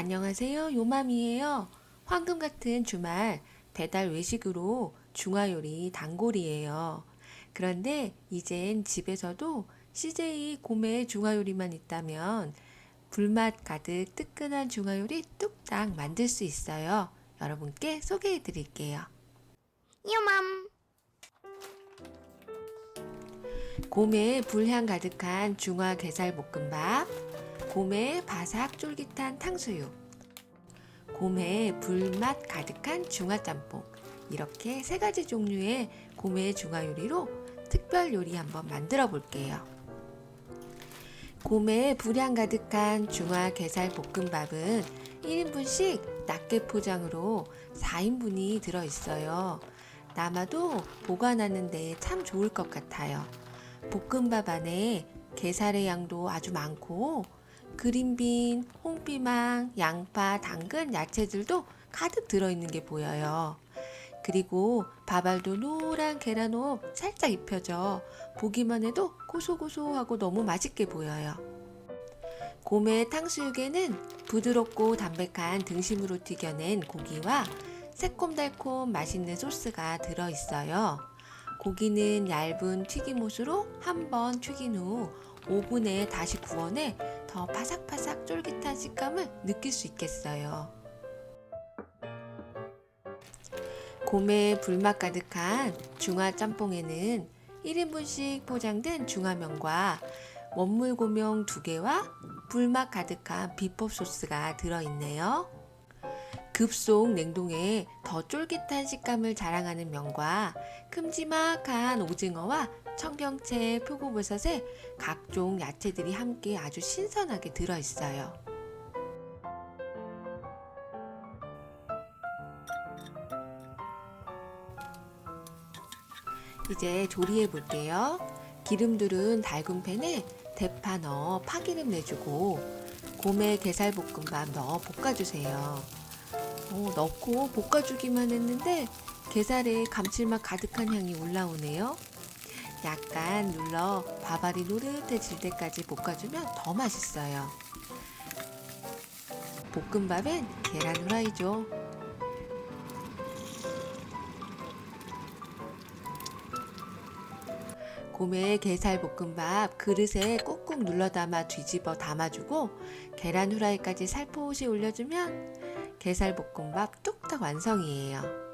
안녕하세요. 요맘이에요. 황금 같은 주말 배달 외식으로 중화요리 단골이에요. 그런데 이젠 집에서도 CJ 고메 중화요리만 있다면 불맛 가득 뜨끈한 중화요리 뚝딱 만들 수 있어요. 여러분께 소개해 드릴게요. 요맘 곰의 불향 가득한 중화 게살 볶음밥, 곰의 바삭 쫄깃한 탕수육, 곰의 불맛 가득한 중화 짬뽕. 이렇게 세 가지 종류의 곰의 중화 요리로 특별 요리 한번 만들어 볼게요. 곰의 불향 가득한 중화 게살 볶음밥은 1인분씩 낱개 포장으로 4인분이 들어 있어요. 남아도 보관하는 데 참 좋을 것 같아요. 볶음밥 안에 게살의 양도 아주 많고 그린빈, 홍피망, 양파, 당근, 야채들도 가득 들어있는 게 보여요. 그리고 밥알도 노란 계란옷 살짝 입혀져 보기만 해도 고소고소하고 너무 맛있게 보여요. 곰의 탕수육에는 부드럽고 담백한 등심으로 튀겨낸 고기와 새콤달콤 맛있는 소스가 들어있어요. 고기는 얇은 튀김옷으로 한번 튀긴 후 오븐에 다시 구워내 더 바삭바삭 쫄깃한 식감을 느낄 수 있겠어요. 곰의 불맛 가득한 중화 짬뽕에는 1인분씩 포장된 중화면과 원물 고명 2개와 불맛 가득한 비법 소스가 들어있네요. 급속 냉동에 더 쫄깃한 식감을 자랑하는 면과 큼지막한 오징어와 청경채, 표고버섯에 각종 야채들이 함께 아주 신선하게 들어있어요. 이제 조리해 볼게요. 기름들은 달군 팬에 대파 넣어 파기름 내주고 곰의 게살볶음밥 넣어 볶아주세요. 어, 넣고 볶아주기만 했는데 게살에 감칠맛 가득한 향이 올라오네요. 약간 눌러 밥알이 노릇해질 때까지 볶아주면 더 맛있어요. 볶음밥엔 계란 후라이죠. 곰의 게살 볶음밥 그릇에 꾹꾹 눌러 담아 뒤집어 담아주고 계란 후라이까지 살포시 올려주면 게살 볶음밥 뚝딱 완성이에요.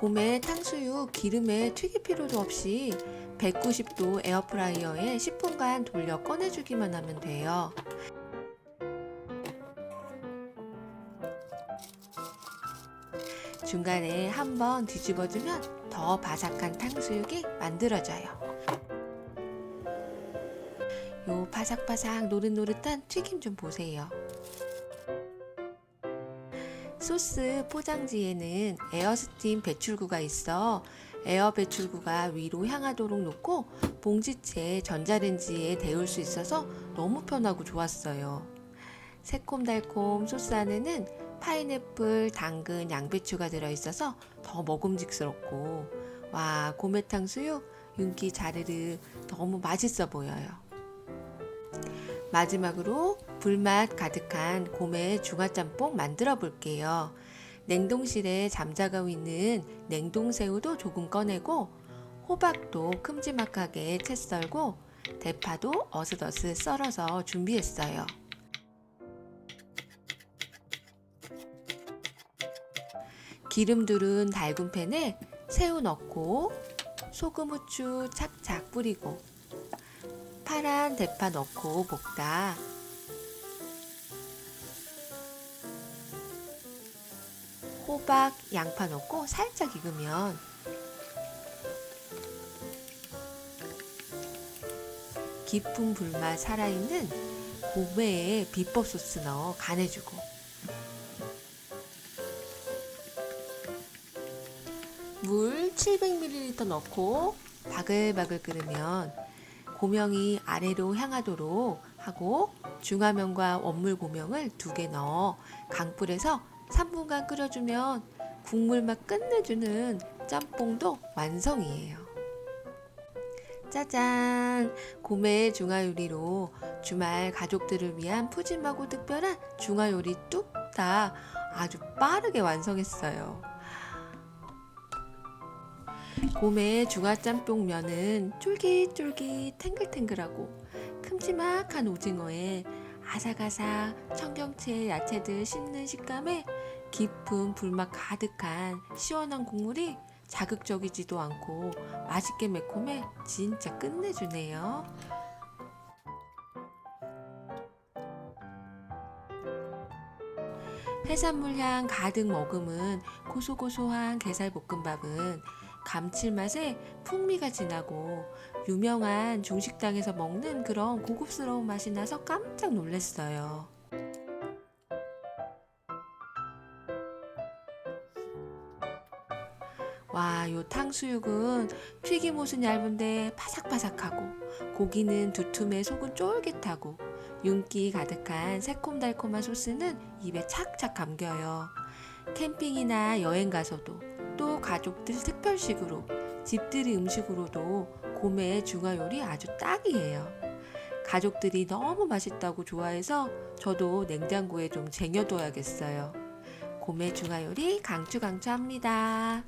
곰의 탕수육 기름에 튀길 필요도 없이 190도 에어프라이어에 10분간 돌려 꺼내주기만 하면 돼요. 중간에 한번 뒤집어주면 더 바삭한 탕수육이 만들어져요. 요 바삭바삭 노릇노릇한 튀김 좀 보세요. 소스 포장지에는 에어스팀 배출구가 있어 에어 배출구가 위로 향하도록 놓고 봉지채 전자레인지에 데울 수 있어서 너무 편하고 좋았어요. 새콤달콤 소스 안에는 파인애플, 당근, 양배추가 들어있어서 더 먹음직스럽고 와 고메탕 수육 윤기 자르르 너무 맛있어 보여요. 마지막으로 불맛 가득한 곰의 중화짬뽕 만들어 볼게요. 냉동실에 잠자고 있는 냉동새우도 조금 꺼내고 호박도 큼지막하게 채 썰고 대파도 어슷어슷 썰어서 준비했어요. 기름 두른 달군 팬에 새우 넣고 소금 후추 착착 뿌리고 파란 대파 넣고 볶다. 호박, 양파 넣고 살짝 익으면 깊은 불맛 살아있는 고매에 비법 소스 넣어 간해주고. 물 700ml 넣고 바글바글 끓으면 고명이 아래로 향하도록 하고 중화면과 원물 고명을 두 개 넣어 강불에서 3분간 끓여주면 국물 맛 끝내주는 짬뽕도 완성이에요. 짜잔! 고메 중화 요리로 주말 가족들을 위한 푸짐하고 특별한 중화 요리 뚝딱 아주 빠르게 완성했어요. 고메 중화 짬뽕면은 쫄깃쫄깃 탱글탱글하고 큼지막한 오징어에 아삭아삭 청경채 야채들 씹는 식감에 깊은 불맛 가득한 시원한 국물이 자극적이지도 않고 맛있게 매콤해 진짜 끝내주네요. 해산물 향 가득 머금은 고소고소한 게살볶음밥은 감칠맛에 풍미가 진하고 유명한 중식당에서 먹는 그런 고급스러운 맛이 나서 깜짝 놀랐어요. 와, 요 탕수육은 튀김옷은 얇은데 바삭바삭하고 고기는 두툼해 속은 쫄깃하고 윤기 가득한 새콤달콤한 소스는 입에 착착 감겨요. 캠핑이나 여행 가서도 또 가족들 특별식으로 집들이 음식으로도 고메의 중화 요리 아주 딱이에요. 가족들이 너무 맛있다고 좋아해서 저도 냉장고에 좀 쟁여둬야겠어요. 고메 중화 요리 강추 강추합니다.